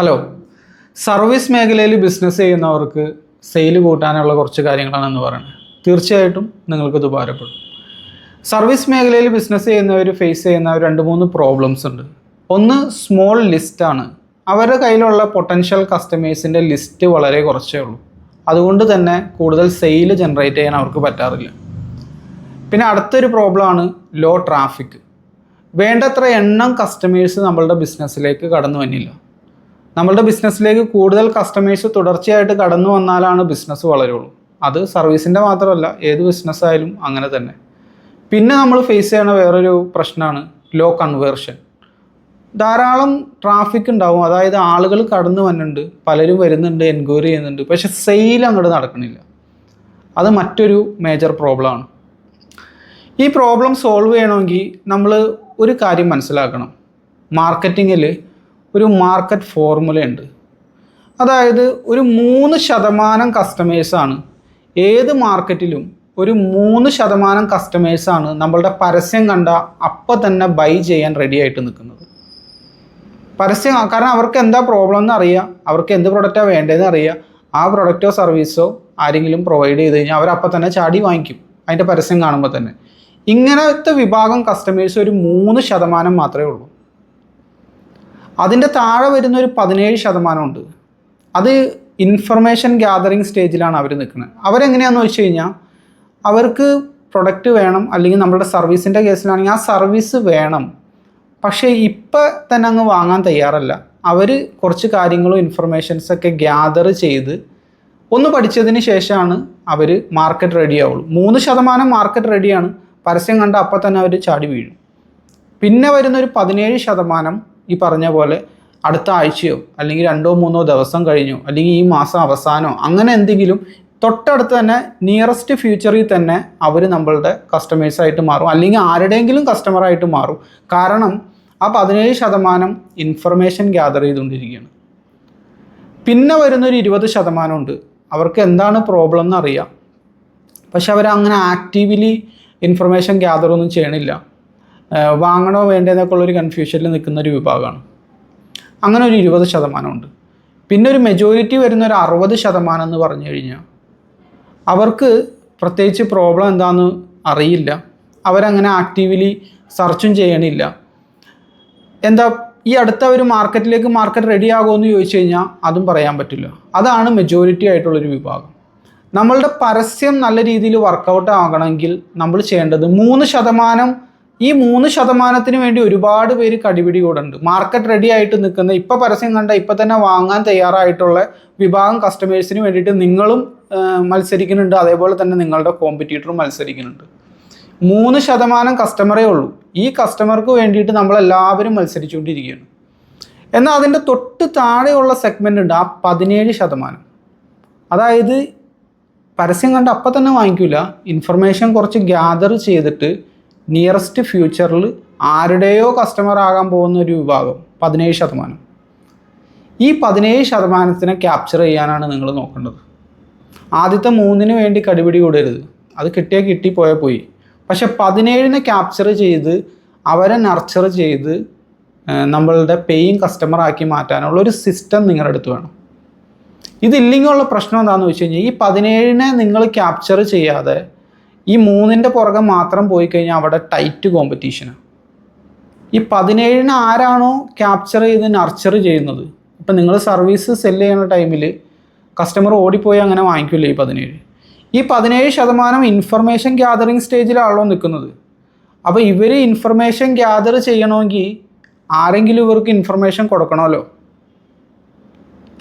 Hello. Service മേഖലയിൽ business ചെയ്യുന്നവർക്ക് sale കൂട്ടാനുള്ള കുറച്ച് കാര്യങ്ങളാണെന്ന് പറയുന്നത്. തീർച്ചയായിട്ടും നിങ്ങൾക്കിത് ഉപകാരപ്പെടും. സർവീസ് മേഖലയിൽ ബിസിനസ് ചെയ്യുന്നവർ ഫേസ് ചെയ്യുന്ന രണ്ട് മൂന്ന് പ്രോബ്ലംസ് ഉണ്ട്. ഒന്ന് സ്മോൾ ലിസ്റ്റാണ് അവരുടെ കയ്യിലുള്ള പൊട്ടൻഷ്യൽ കസ്റ്റമേഴ്സിന്റെ ലിസ്റ്റ് വളരെ കുറച്ചേ ഉള്ളൂ. അതുകൊണ്ട് തന്നെ കൂടുതൽ സെയിൽ ജനറേറ്റ് ചെയ്യാൻ അവർക്ക് പറ്റാറില്ല. പിന്നെ അടുത്തൊരു പ്രോബ്ലമാണ് ലോ ട്രാഫിക് വേണ്ടത്ര എണ്ണം കസ്റ്റമേഴ്സ് നമ്മളുടെ ബിസിനസ്സിലേക്ക് കടന്നു വന്നില്ല നമ്മളുടെ ബിസിനസ്സിലേക്ക് കൂടുതൽ കസ്റ്റമേഴ്സ് തുടർച്ചയായിട്ട് കടന്നു വന്നാലാണ് ബിസിനസ് വളരുള്ളൂ. അത് സർവീസിന്റെ മാത്രമല്ല ഏത് ബിസിനസ്സായാലും അങ്ങനെ തന്നെ. പിന്നെ നമ്മൾ ഫേസ് ചെയ്യുന്ന വേറൊരു പ്രശ്നമാണ് ലോ കൺവേർഷൻ ധാരാളം ട്രാഫിക് ഉണ്ടാവും. അതായത് ആളുകൾ കടന്നു വന്നിട്ടുണ്ട് പലരും വരുന്നുണ്ട് എൻക്വയറി ചെയ്യുന്നുണ്ട് പക്ഷെ സെയിൽ അങ്ങോട്ട് നടക്കണില്ല. അത് മറ്റൊരു മേജർ പ്രോബ്ലമാണ് ഈ പ്രോബ്ലം സോൾവ് ചെയ്യണമെങ്കിൽ നമ്മൾ ഒരു കാര്യം മനസ്സിലാക്കണം. മാർക്കറ്റിങ്ങിൽ ഒരു മാർക്കറ്റ് ഫോർമുലയുണ്ട് അതായത് ഒരു മൂന്ന് ശതമാനം കസ്റ്റമേഴ്സാണ് ഏത് മാർക്കറ്റിലും ഒരു മൂന്ന് ശതമാനം കസ്റ്റമേഴ്സാണ് നമ്മളുടെ പരസ്യം കണ്ട അപ്പം തന്നെ ബൈ ചെയ്യാൻ റെഡി ആയിട്ട് നിൽക്കുന്നത്. പരസ്യം കാരണം അവർക്ക് എന്താ പ്രോബ്ലം എന്ന് അറിയാം. അവർക്ക് എന്ത് പ്രൊഡക്റ്റാണ് വേണ്ടതെന്ന് അറിയാം. ആ പ്രൊഡക്റ്റോ സർവീസോ ആരെങ്കിലും പ്രൊവൈഡ് ചെയ്ത് കഴിഞ്ഞാൽ അവരപ്പം തന്നെ ചാടി വാങ്ങിക്കും. അതിന്റെ പരസ്യം കാണുമ്പോൾ തന്നെ. ഇങ്ങനത്തെ വിഭാഗം കസ്റ്റമേഴ്സ് ഒരു മൂന്ന് ശതമാനം മാത്രമേ ഉള്ളൂ. അതിന്റെ താഴെ വരുന്ന ഒരു പതിനേഴ് ശതമാനമുണ്ട് അത് ഇൻഫർമേഷൻ ഗ്യാതറിങ് സ്റ്റേജിലാണ് അവർ നിൽക്കുന്നത്. അവരെങ്ങനെയാണെന്ന് വെച്ച് കഴിഞ്ഞാൽ അവർക്ക് പ്രൊഡക്റ്റ് വേണം അല്ലെങ്കിൽ നമ്മുടെ സർവീസിന്റെ കേസിലാണെങ്കിൽ ആ സർവീസ് വേണം. പക്ഷേ ഇപ്പം തന്നെ അങ്ങ് വാങ്ങാൻ തയ്യാറല്ല. അവർ കുറച്ച് കാര്യങ്ങളും ഇൻഫർമേഷൻസൊക്കെ ഗ്യാദർ ചെയ്ത് ഒന്ന് പഠിച്ചതിന് ശേഷമാണ് അവർ മാർക്കറ്റ് റെഡി ആവുള്ളൂ. മൂന്ന് ശതമാനം മാർക്കറ്റ് റെഡിയാണ് പരസ്യം കണ്ട അപ്പം തന്നെ അവർ ചാടി വീഴും. പിന്നെ വരുന്നൊരു പതിനേഴ് ശതമാനം ഈ പറഞ്ഞ പോലെ അടുത്ത ആഴ്ചയോ അല്ലെങ്കിൽ രണ്ടോ മൂന്നോ ദിവസം കഴിഞ്ഞോ അല്ലെങ്കിൽ ഈ മാസം അവസാനമോ അങ്ങനെ എന്തെങ്കിലും തൊട്ടടുത്ത് തന്നെ നിയറസ്റ്റ് ഫ്യൂച്ചറിൽ തന്നെ അവർ നമ്മളുടെ കസ്റ്റമേഴ്സായിട്ട് മാറും. അല്ലെങ്കിൽ ആരുടെയെങ്കിലും കസ്റ്റമറായിട്ട് മാറും. കാരണം ആ പതിനേഴ് ശതമാനം ഇൻഫർമേഷൻ ഗ്യാദർ ചെയ്തുകൊണ്ടിരിക്കുകയാണ്. പിന്നെ വരുന്നൊരു ഇരുപത് ശതമാനമുണ്ട് അവർക്ക് എന്താണ് പ്രോബ്ലം എന്നറിയാം പക്ഷെ അവർ അങ്ങനെ ആക്റ്റീവ്ലി ഇൻഫർമേഷൻ ഗ്യാദർ ഒന്നും ചെയ്യണില്ല. വാങ്ങണോ വേണ്ടതെന്നൊക്കെ ഉള്ളൊരു കൺഫ്യൂഷനിൽ നിൽക്കുന്ന ഒരു വിഭാഗമാണ് അങ്ങനെ ഒരു ഇരുപത് ശതമാനമുണ്ട്. പിന്നെ ഒരു മെജോറിറ്റി വരുന്ന ഒരു അറുപത് ശതമാനം എന്ന് പറഞ്ഞു കഴിഞ്ഞാൽ അവർക്ക് പ്രത്യേകിച്ച് പ്രോബ്ലം എന്താണെന്ന് അറിയില്ല. അവരങ്ങനെ ആക്റ്റീവ്ലി സെർച്ചും ചെയ്യണില്ല. എന്താ ഈ അടുത്ത ഒരു മാർക്കറ്റിലേക്ക് മാർക്കറ്റ് റെഡി ആകുമെന്ന് ചോദിച്ചു കഴിഞ്ഞാൽ അതും പറയാൻ പറ്റില്ല. അതാണ് മെജോറിറ്റി ആയിട്ടുള്ളൊരു വിഭാഗം. നമ്മളുടെ പരസ്യം നല്ല രീതിയിൽ വർക്കൗട്ട് ആകണമെങ്കിൽ നമ്മൾ ചെയ്യേണ്ടത് മൂന്ന് ശതമാനം ഈ മൂന്ന് ശതമാനത്തിന് വേണ്ടി ഒരുപാട് പേര് കടിപിടി കൂടുണ്ട് മാർക്കറ്റ് റെഡി ആയിട്ട് നിൽക്കുന്ന ഇപ്പം പരസ്യം കണ്ട ഇപ്പം തന്നെ വാങ്ങാൻ തയ്യാറായിട്ടുള്ള വിഭാഗം കസ്റ്റമേഴ്സിന് വേണ്ടിയിട്ട് നിങ്ങളും മത്സരിക്കുന്നുണ്ട്. അതേപോലെ തന്നെ നിങ്ങളുടെ കോമ്പറ്റീറ്ററും മത്സരിക്കുന്നുണ്ട്. മൂന്ന് ശതമാനം കസ്റ്റമറേ ഉള്ളൂ. ഈ കസ്റ്റമർക്ക് വേണ്ടിയിട്ട് നമ്മളെല്ലാവരും മത്സരിച്ചുകൊണ്ടിരിക്കുകയാണ്. എന്നാൽ അതിന്റെ തൊട്ട് താഴെയുള്ള സെഗ്മെന്റ് ഉണ്ട് ആ പതിനേഴ് ശതമാനം. അതായത് പരസ്യം കണ്ട് അപ്പം തന്നെ വാങ്ങിക്കില്ല ഇൻഫർമേഷൻ കുറച്ച് ഗ്യാദർ ചെയ്തിട്ട് നിയറസ്റ്റ് ഫ്യൂച്ചറിൽ ആരുടെയോ കസ്റ്റമർ ആകാൻ പോകുന്ന ഒരു വിഭാഗം പതിനേഴ് ശതമാനം. ഈ പതിനേഴ് ശതമാനത്തിനെ ക്യാപ്ചർ ചെയ്യാനാണ് നിങ്ങൾ നോക്കേണ്ടത്. ആദ്യത്തെ മൂന്നിന് വേണ്ടി കടിപിടി കൂടരുത്. അത് കിട്ടിയാൽ കിട്ടി പോയാൽ പോയി. പക്ഷെ പതിനേഴിനെ ക്യാപ്ചർ ചെയ്ത് അവരെ നർച്ചർ ചെയ്ത് നമ്മളുടെ പേയിങ് കസ്റ്റമർ ആക്കി മാറ്റാനുള്ള ഒരു സിസ്റ്റം നിങ്ങളുടെ അടുത്ത് വേണം. ഇതില്ലെങ്കിലുള്ള പ്രശ്നം എന്താണെന്ന് വെച്ച് കഴിഞ്ഞാൽ ഈ പതിനേഴിനെ നിങ്ങൾ ക്യാപ്ചർ ചെയ്യാതെ ഈ മൂന്നിന്റെ പുറകെ മാത്രം പോയി കഴിഞ്ഞാൽ അവിടെ ടൈറ്റ് കോമ്പറ്റീഷനാണ് ഈ പതിനേഴിന് ആരാണോ ക്യാപ്ചർ ചെയ്ത് നർച്ചർ ചെയ്യുന്നത്? ഇപ്പം നിങ്ങൾ സർവീസ് സെൽ ചെയ്യുന്ന ടൈമിൽ കസ്റ്റമർ ഓടിപ്പോയി അങ്ങനെ വാങ്ങിക്കില്ല ഈ പതിനേഴ്? ഈ പതിനേഴ് ശതമാനം ഇൻഫർമേഷൻ ഗ്യാതറിങ് സ്റ്റേജിലാണല്ലോ നിൽക്കുന്നത് അപ്പോൾ ഇവർ ഇൻഫർമേഷൻ ഗ്യാതർ ചെയ്യണമെങ്കിൽ ആരെങ്കിലും ഇവർക്ക് ഇൻഫർമേഷൻ കൊടുക്കണമല്ലോ.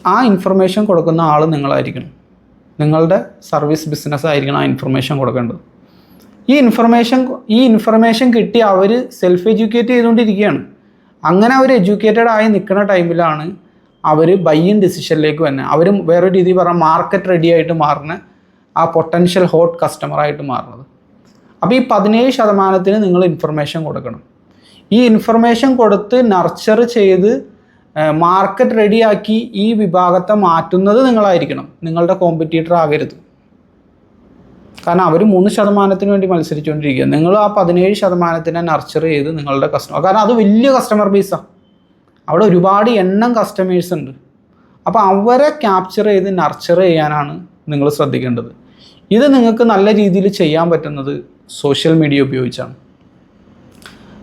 ആ ഇൻഫർമേഷൻ കൊടുക്കുന്ന ആൾ നിങ്ങളായിരിക്കണം. നിങ്ങളുടെ സർവീസ് ബിസിനസ് ആയിരിക്കണം ആ ഇൻഫർമേഷൻ കൊടുക്കേണ്ടത്. ഈ ഇൻഫർമേഷൻ ഈ ഇൻഫർമേഷൻ കിട്ടി അവർ സെൽഫ് എഡ്യൂക്കേറ്റ് ചെയ്തുകൊണ്ടിരിക്കുകയാണ്. അങ്ങനെ അവർ എഡ്യൂക്കേറ്റഡ് ആയി നിൽക്കുന്ന ടൈമിലാണ് അവർ ബൈയിൻ ഡിസിഷനിലേക്ക് വന്നെ. അവർ വേറൊരു രീതി പറഞ്ഞാൽ മാർക്കറ്റ് റെഡി ആയിട്ട് മാറുന്ന ആ പൊട്ടൻഷ്യൽ ഹോട്ട് കസ്റ്റമറായിട്ട് മാറുന്നത്. അപ്പോൾ ഈ പതിനേഴ് ശതമാനത്തിന് നിങ്ങൾ ഇൻഫർമേഷൻ കൊടുക്കണം. ഈ ഇൻഫർമേഷൻ കൊടുത്ത് നർച്ചർ ചെയ്ത് മാർക്കറ്റ് റെഡിയാക്കി ഈ വിഭാഗത്തെ മാറ്റുന്നത് നിങ്ങളായിരിക്കണം. നിങ്ങളുടെ കോമ്പറ്റീറ്റർ ആകരുത്. കാരണം അവർ മൂന്ന് ശതമാനത്തിന് വേണ്ടി മത്സരിച്ചുകൊണ്ടിരിക്കുക. നിങ്ങൾ ആ പതിനേഴ് ശതമാനത്തിനെ നർച്ചർ ചെയ്ത് നിങ്ങളുടെ കസ്റ്റമർ കാരണം അത് വലിയ കസ്റ്റമർ ബേസാണ് അവിടെ ഒരുപാട് എണ്ണം കസ്റ്റമേഴ്സ് ഉണ്ട്. അപ്പോൾ അവരെ ക്യാപ്ചർ ചെയ്ത് നർച്ചർ ചെയ്യാനാണ് നിങ്ങൾ ശ്രദ്ധിക്കേണ്ടത്. ഇത് നിങ്ങൾക്ക് നല്ല രീതിയിൽ ചെയ്യാൻ പറ്റുന്നത് സോഷ്യൽ മീഡിയ ഉപയോഗിച്ചാണ്.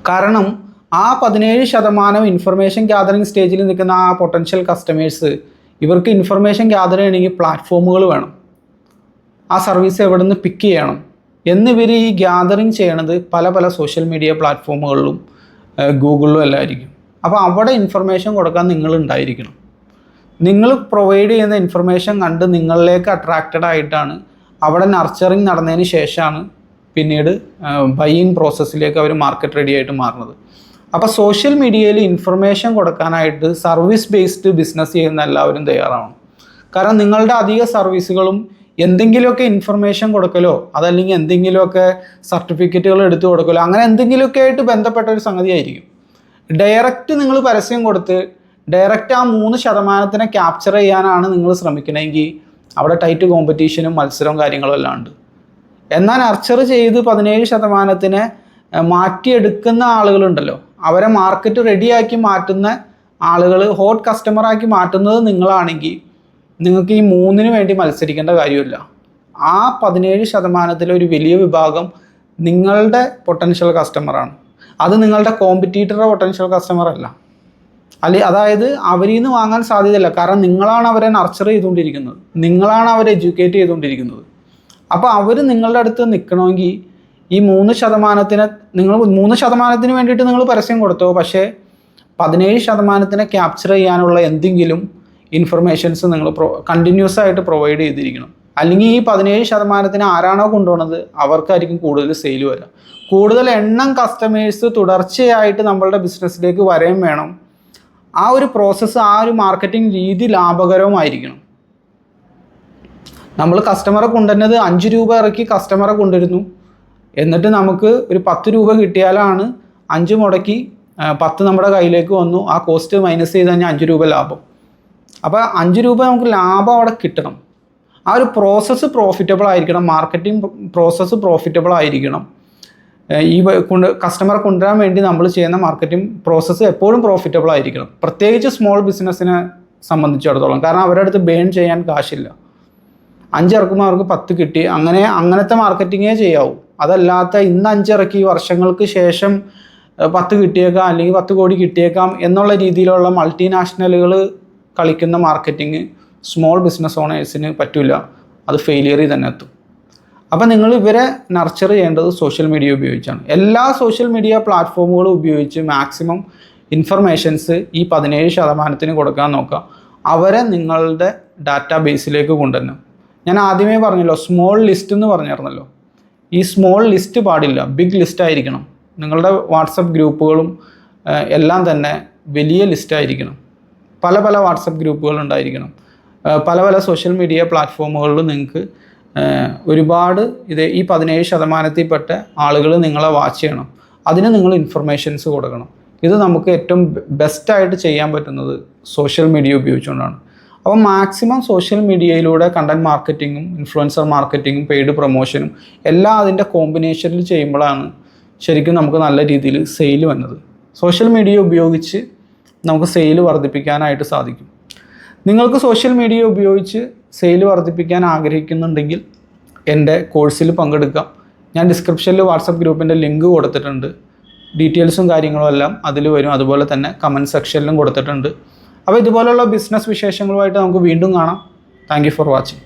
കാരണം ആ പതിനേഴ് ശതമാനം ഇൻഫർമേഷൻ ഗ്യാതറിങ് സ്റ്റേജിൽ നിൽക്കുന്ന ആ പൊട്ടൻഷ്യൽ കസ്റ്റമേഴ്സ് ഇവർക്ക് ഇൻഫർമേഷൻ ഗ്യാതർ ചെയ്യണമെങ്കിൽ പ്ലാറ്റ്ഫോമുകൾ വേണം. ആ സർവീസ് എവിടെ നിന്ന് പിക്ക് ചെയ്യണം എന്നിവർ ഈ ഗ്യാതറിങ് ചെയ്യണത് പല പല സോഷ്യൽ മീഡിയ പ്ലാറ്റ്ഫോമുകളിലും ഗൂഗിളിലും എല്ലാം ആയിരിക്കും. അപ്പോൾ അവിടെ ഇൻഫർമേഷൻ കൊടുക്കാൻ നിങ്ങൾ ഉണ്ടായിരിക്കണം. നിങ്ങൾ പ്രൊവൈഡ് ചെയ്യുന്ന ഇൻഫർമേഷൻ കണ്ട് നിങ്ങളിലേക്ക് അട്രാക്റ്റഡ് ആയിട്ടാണ് അവിടെ നർച്ചറിങ് നടന്നതിന് ശേഷമാണ് പിന്നീട് ബൈയിങ് പ്രോസസ്സിലേക്ക് അവർ മാർക്കറ്റ് റെഡി ആയിട്ട് മാറുന്നത്. അപ്പോൾ സോഷ്യൽ മീഡിയയിൽ ഇൻഫർമേഷൻ കൊടുക്കാനായിട്ട് സർവീസ് ബേസ്ഡ് ബിസിനസ് ചെയ്യുന്ന എല്ലാവരും തയ്യാറാവണം. കാരണം നിങ്ങളുടെ അധിക സർവീസുകളും എന്തെങ്കിലുമൊക്കെ ഇൻഫർമേഷൻ കൊടുക്കലോ അതല്ലെങ്കിൽ എന്തെങ്കിലുമൊക്കെ സർട്ടിഫിക്കറ്റുകൾ എടുത്തു കൊടുക്കലോ അങ്ങനെ എന്തെങ്കിലുമൊക്കെ ആയിട്ട് ബന്ധപ്പെട്ട ഒരു സംഗതി ആയിരിക്കും. ഡയറക്റ്റ് നിങ്ങൾ പരസ്യം കൊടുത്ത് ഡയറക്റ്റ് ആ മൂന്ന് ശതമാനത്തിനെ ക്യാപ്ചർ ചെയ്യാനാണ് നിങ്ങൾ ശ്രമിക്കണമെങ്കിൽ അവിടെ ടൈറ്റ് കോമ്പറ്റീഷനും മത്സരവും കാര്യങ്ങളും എല്ലാം ഉണ്ട്. എന്നാൽ അർച്ചർ ചെയ്ത് പതിനേഴ് ശതമാനത്തിനെ മാറ്റിയെടുക്കുന്ന ആളുകളുണ്ടല്ലോ. അവരെ മാർക്കറ്റ് റെഡിയാക്കി മാറ്റുന്ന ആളുകൾ ഹോട്ട് കസ്റ്റമറാക്കി മാറ്റുന്നത് നിങ്ങളാണെങ്കിൽ നിങ്ങൾക്ക് ഈ മൂന്നിന് വേണ്ടി മത്സരിക്കേണ്ട കാര്യമില്ല. ആ പതിനേഴ് ശതമാനത്തിലെ ഒരു വലിയ വിഭാഗം നിങ്ങളുടെ പൊട്ടൻഷ്യൽ കസ്റ്റമറാണ് അത് നിങ്ങളുടെ കോമ്പറ്റീറ്ററുടെ പൊട്ടൻഷ്യൽ കസ്റ്റമർ അല്ല. അല്ലെ അതായത് അവരിൽ നിന്ന് വാങ്ങാൻ സാധ്യതയില്ല. കാരണം നിങ്ങളാണ് അവരെ നർച്ചർ ചെയ്തുകൊണ്ടിരിക്കുന്നത്. നിങ്ങളാണ് അവരെ എഡ്യൂക്കേറ്റ് ചെയ്തുകൊണ്ടിരിക്കുന്നത്. അപ്പോൾ അവർ നിങ്ങളുടെ അടുത്ത് നിൽക്കണമെങ്കിൽ ഈ മൂന്ന് ശതമാനത്തിന് നിങ്ങൾ മൂന്ന് ശതമാനത്തിന് വേണ്ടിയിട്ട് നിങ്ങൾ പരസ്യം കൊടുത്തോ പക്ഷേ പതിനേഴ് ശതമാനത്തിനെ ക്യാപ്ചർ ചെയ്യാനുള്ള എന്തെങ്കിലും ഇൻഫർമേഷൻസ് നിങ്ങൾ പ്രൊ കണ്ടിന്യൂസ് ആയിട്ട് പ്രൊവൈഡ് ചെയ്തിരിക്കണം. അല്ലെങ്കിൽ ഈ പതിനേഴ് ശതമാനത്തിന് ആരാണോ കൊണ്ടുപോകുന്നത് അവർക്കായിരിക്കും കൂടുതൽ സെയിൽ വരിക. കൂടുതൽ എണ്ണം കസ്റ്റമേഴ്സ് തുടർച്ചയായിട്ട് നമ്മളുടെ ബിസിനസ്സിലേക്ക് വരെയും വേണം. ആ ഒരു പ്രോസസ്സ് ആ ഒരു മാർക്കറ്റിംഗ് രീതി ലാഭകരവുമായിരിക്കണം. നമ്മൾ കസ്റ്റമറെ കൊണ്ടുവരുന്നത് അഞ്ച് രൂപ ഇറക്കി കസ്റ്റമറെ കൊണ്ടുവരുന്നു. എന്നിട്ട് നമുക്ക് ഒരു പത്ത് രൂപ കിട്ടിയാലാണ് അഞ്ച് മുടക്കി പത്ത് നമ്മുടെ കയ്യിലേക്ക് വന്നു. ആ കോസ്റ്റ് മൈനസ് ചെയ്ത് കഴിഞ്ഞാൽ അഞ്ച് രൂപ ലാഭം. അപ്പോൾ അഞ്ച് രൂപ നമുക്ക് ലാഭം അവിടെ കിട്ടണം. ആ ഒരു പ്രോസസ്സ് പ്രോഫിറ്റബിൾ ആയിരിക്കണം. മാർക്കറ്റിംഗ് പ്രോസസ്സ് പ്രോഫിറ്റബിൾ ആയിരിക്കണം. ഈ കൊണ്ട് കസ്റ്റമറെ കൊണ്ടുവരാൻ വേണ്ടി നമ്മൾ ചെയ്യുന്ന മാർക്കറ്റിംഗ് പ്രോസസ്സ് എപ്പോഴും പ്രോഫിറ്റബിൾ ആയിരിക്കണം. പ്രത്യേകിച്ച് സ്മോൾ ബിസിനസ്സിനെ സംബന്ധിച്ചിടത്തോളം. കാരണം അവരുടെ അടുത്ത് ബേൺ ചെയ്യാൻ കാശില്ല. അഞ്ചിറക്കുമ്പോൾ അവർക്ക് പത്ത് കിട്ടി. അങ്ങനെ അങ്ങനത്തെ മാർക്കറ്റിങ്ങേ ചെയ്യാവൂ. അതല്ലാത്ത ഇന്ന് അഞ്ചിറക്കി വർഷങ്ങൾക്ക് ശേഷം പത്ത് കിട്ടിയേക്കാം അല്ലെങ്കിൽ പത്ത് കോടി കിട്ടിയേക്കാം എന്നുള്ള രീതിയിലുള്ള മൾട്ടിനാഷണലുകൾ കളിക്കുന്ന മാർക്കറ്റിംഗ് സ്മോൾ ബിസിനസ് ഓണേഴ്സിന് പറ്റില്ല അത് ഫെയിലിയറിൽ തന്നെ എത്തും. അപ്പോൾ നിങ്ങൾ ഇവരെ നർച്ചർ ചെയ്യേണ്ടത് സോഷ്യൽ മീഡിയ ഉപയോഗിച്ചാണ്. എല്ലാ സോഷ്യൽ മീഡിയ പ്ലാറ്റ്ഫോമുകളും ഉപയോഗിച്ച് മാക്സിമം ഇൻഫർമേഷൻസ് ഈ പതിനേഴ് ശതമാനത്തിന് കൊടുക്കാൻ നോക്കുക. അവരെ നിങ്ങളുടെ ഡാറ്റാ ബേസിലേക്ക് കൊണ്ടുവരണം. ഞാൻ ആദ്യമേ പറഞ്ഞല്ലോ സ്മോൾ ലിസ്റ്റ് എന്ന് പറഞ്ഞിരുന്നല്ലോ ഈ സ്മോൾ ലിസ്റ്റ് പാടില്ല ബിഗ് ലിസ്റ്റ് ആയിരിക്കണം. നിങ്ങളുടെ വാട്സപ്പ് ഗ്രൂപ്പുകളും എല്ലാം തന്നെ വലിയ ലിസ്റ്റ് ആയിരിക്കണം. പല പല വാട്സപ്പ് ഗ്രൂപ്പുകൾ ഉണ്ടായിരിക്കണം. പല പല സോഷ്യൽ മീഡിയ പ്ലാറ്റ്ഫോമുകളിൽ നിങ്ങൾക്ക് ഒരുപാട് ഇത് ഈ പതിനേഴ് ശതമാനത്തിൽപ്പെട്ട ആളുകൾ നിങ്ങളെ വാച്ച് ചെയ്യണം. അതിന് നിങ്ങൾ ഇൻഫർമേഷൻസ് കൊടുക്കണം. ഇത് നമുക്ക് ഏറ്റവും ബെസ്റ്റായിട്ട് ചെയ്യാൻ പറ്റുന്നത് സോഷ്യൽ മീഡിയ ഉപയോഗിച്ചുകൊണ്ടാണ്. അപ്പോൾ മാക്സിമം സോഷ്യൽ മീഡിയയിലൂടെ കണ്ടന്റ് മാർക്കറ്റിങ്ങും ഇൻഫ്ലുവൻസർ മാർക്കറ്റിങ്ങും പെയ്ഡ് പ്രൊമോഷനും എല്ലാം അതിന്റെ കോമ്പിനേഷനിൽ ചെയ്യുമ്പോഴാണ് ശരിക്കും നമുക്ക് നല്ല രീതിയിൽ സെയിൽ വന്നത്. സോഷ്യൽ മീഡിയ ഉപയോഗിച്ച് നമുക്ക് സെയിൽ വർദ്ധിപ്പിക്കാനായിട്ട് സാധിക്കും. നിങ്ങൾക്ക് സോഷ്യൽ മീഡിയ ഉപയോഗിച്ച് സെയിൽ വർദ്ധിപ്പിക്കാൻ ആഗ്രഹിക്കുന്നുണ്ടെങ്കിൽ എന്റെ കോഴ്സിൽ പങ്കെടുക്കാം. ഞാൻ ഡിസ്ക്രിപ്ഷനിൽ വാട്സപ്പ് ഗ്രൂപ്പിന്റെ ലിങ്ക് കൊടുത്തിട്ടുണ്ട്. ഡീറ്റെയിൽസും കാര്യങ്ങളും എല്ലാം അതിൽ വരും. അതുപോലെ തന്നെ കമന്റ് സെക്ഷനിലും കൊടുത്തിട്ടുണ്ട്. അപ്പോൾ ഇതുപോലുള്ള ബിസിനസ് വിശേഷങ്ങളുമായിട്ട് നമുക്ക് വീണ്ടും കാണാം. Thank for watching